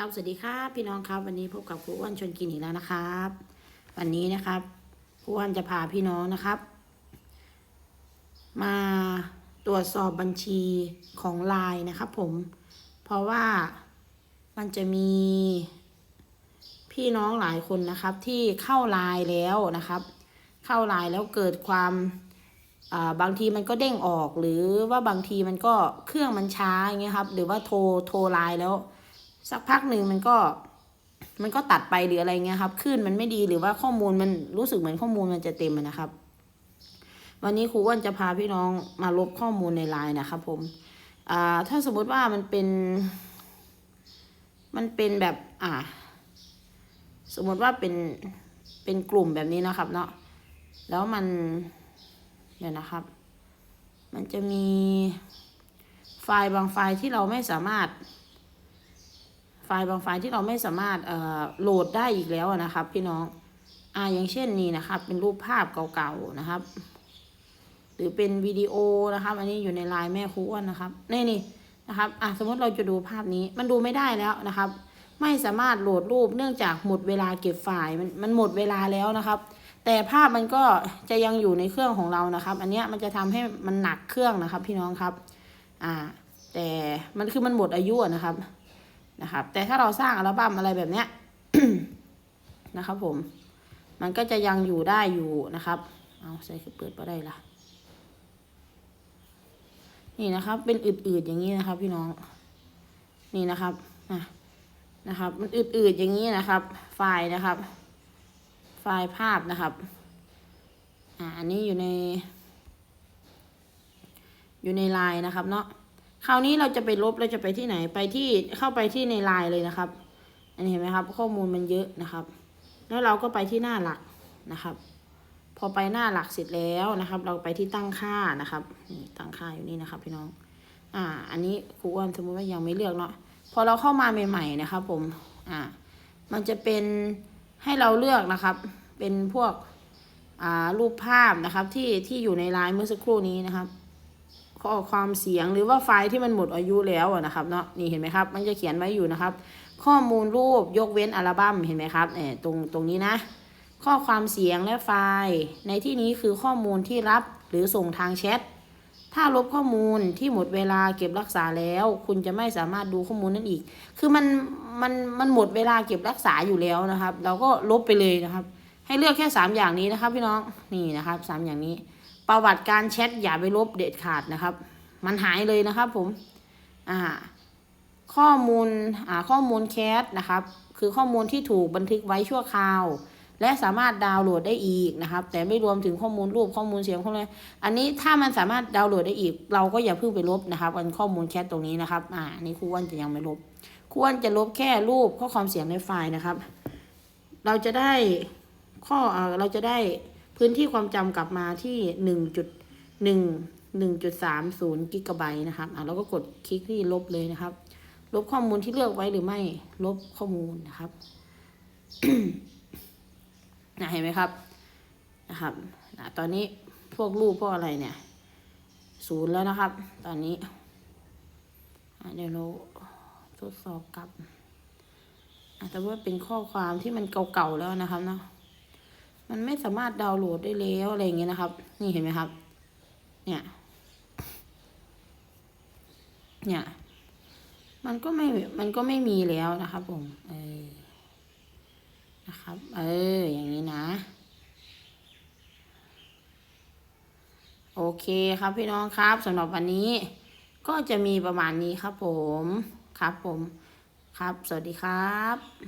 ครับสวัสดีครับพี่น้องครับ วันนี้พบกับครูอ้วนชวนกินอีกแล้วนะครับ วันนี้นะครับครูอ้วนจะพาพี่น้องนะครับ มาตรวจสอบบัญชีของไลน์นะครับ ผม เพราะว่ามันจะมีพี่น้องหลายคนนะครับ ที่เข้าไลน์แล้วนะครับ เข้าไลน์แล้วเกิดความบางทีมันก็เด้งออกหรือว่าบางทีมันก็เครื่องมันช้าอย่างเงี้ยครับ หรือว่าโทรโทรไลน์แล้ว สักพักหนึ่งมันก็ มันก็ตัดไปหรืออะไรเงี้ยครับคลื่นมันไม่ดีหรือว่าข้อมูลมันรู้สึกเหมือนข้อมูลมันจะเต็มนะครับ วันนี้ครูอ้วนจะพาพี่น้องมาลบข้อมูลในไลน์นะครับ ผมอ่าถ้าสมมติว่ามันเป็น มันเป็นแบบ อ่า สมมติว่าเป็นเป็นกลุ่มแบบนี้นะครับ เนาะแล้วมันเดี๋ยวนะครับ มันจะมีไฟล์บางไฟล์ที่เราไม่สามารถ ไฟล์บางไฟล์ที่เราไม่สามารถอ่อโหลดได้อีกแล้วนะครับ พี่น้องอ่าอย่างเช่นนี้นะครับ เป็นรูปภาพเก่าๆนะครับ หรือเป็นวิดีโอนะครับ อันนี้อยู่ในไลน์แม่ครูอ้วนนะครับนี่นี่นะครับอะสมมติเราจะดูภาพนี้มันดูไม่ได้แล้วนะครับ ไม่สามารถโหลดรูปเนื่องจากหมดเวลาเก็บไฟล์มันมันหมดเวลาแล้วนะครับ แต่ภาพมันก็จะยังอยู่ในเครื่องของเรานะครับ อันเนี้ยมันจะทำให้มันหนักเครื่องนะครับ พี่น้องครับ อ่า แต่มันคือมันหมดอายุนะครับ นะครับแต่ถ้าเราสร้างอัลบั้มอะไรแบบเนี้ยนะครับผม มันก็จะยังอยู่ได้อยู่นะครับ เอาใส่เปิดไปได้ละนี่นะครับ เป็นอืดๆอย่างนี้นะครับ พี่น้อง นี่นะครับนะนะครับ มันอืดๆอย่างนี้นะครับ ไฟล์นะครับ ไฟล์ภาพนะครับ อ่าอันนี้อยู่ใน อยู่ในไลน์นะครับเนาะ คราวนี้เราจะไปลบเราจะไปที่ไหนไปที่เข้าไปที่ในไลน์เลยนะครับ อันนี้เห็นไหมครับ ข้อมูลมันเยอะนะครับ แล้วเราก็ไปที่หน้าหลักนะครับ พอไปหน้าหลักเสร็จแล้วนะครับ เราไปที่ตั้งค่านะครับนี่ตั้งค่าอยู่นี่นะครับ พี่น้อง อ่า อันนี้ครูอ้วนสมมติว่ายังไม่เลือกเนาะพอเราเข้ามาใหม่ๆนะครับ ผม อ่า มันจะเป็นให้เราเลือกนะครับ เป็นพวกอ่ารูปภาพนะครับที่ที่อยู่ในไลน์เมื่อสักครู่นี้นะครับ ข้อความเสียงหรือว่าไฟล์ที่มันหมดอายุแล้วนะครับเนาะนี่เห็นไหมครับ มันจะเขียนไว้อยู่นะครับ ข้อมูลรูปยกเว้นอัลบั้มเห็นไหมครับเออตรงตรงนี้นะ ข้อความเสียงและไฟล์ ในที่นี้คือข้อมูลที่รับหรือส่งทางแชทถ้าลบข้อมูลที่หมดเวลาเก็บรักษาแล้ว คุณจะไม่สามารถดูข้อมูลนั้นอีก คือมันมันมันหมดเวลาเก็บรักษาอยู่แล้วนะครับ เราก็ลบไปเลยนะครับ ให้เลือกแค่สามอย่างนี้นะครับพี่น้องนี่นะครับสามอย่างนี้ ประวัติการแชทอย่าไปลบเด็ดขาดนะครับ มันหายเลยนะครับผมอ่าข้อมูลอ่าข้อมูลแคสนะครับ คือข้อมูลที่ถูกบันทึกไว้ชั่วคราว และสามารถดาวน์โหลดได้อีกนะครับ แต่ไม่รวมถึงข้อมูลรูปข้อมูลเสียงข้อมูลอะไรอันนี้ถ้ามันสามารถดาวน์โหลดได้อีก เราก็อย่าเพิ่งไปลบนะครับอันข้อมูลแคสตรงนี้นะครับอ่านนี้ครูอ้วนจะยังไม่ลบครูอ้วนจะลบแค่รูปข้อความเสียงในไฟล์นะครับ เราจะได้ข้อเราจะได้ พื้นที่ความจำกลับมาที่หนึ่งจุดหนึ่งหนึ่งจุดสามศูนย์กิกะไบต์นะครับอะเราก็กดคลิกที่ลบเลยนะครับ ลบข้อมูลที่เลือกไว้หรือไม่ ลบข้อมูลนะครับนะเห็นไหมครับนะครับนะตอนนี้พวกรูปพวกอะไรเนี่ยศูนย์แล้วนะครับ ตอนนี้อะเดี๋ยวเราทดสอบกลับอะแต่ว่าเป็นข้อความที่มันเก่าๆแล้วนะครับเนาะ มันไม่สามารถดาวน์โหลดได้แล้วอะไรอย่างเงี้ยนะครับ นี่เห็นไหมครับ เนี่ย เนี่ย มันก็ไม่ มันก็ไม่มีแล้วนะครับผม เออ นะครับ เออ อย่างนี้นะ โอเคครับพี่น้องครับสำหรับวันนี้ ก็จะมีประมาณนี้ครับผม ครับผม ครับ สวัสดีครับ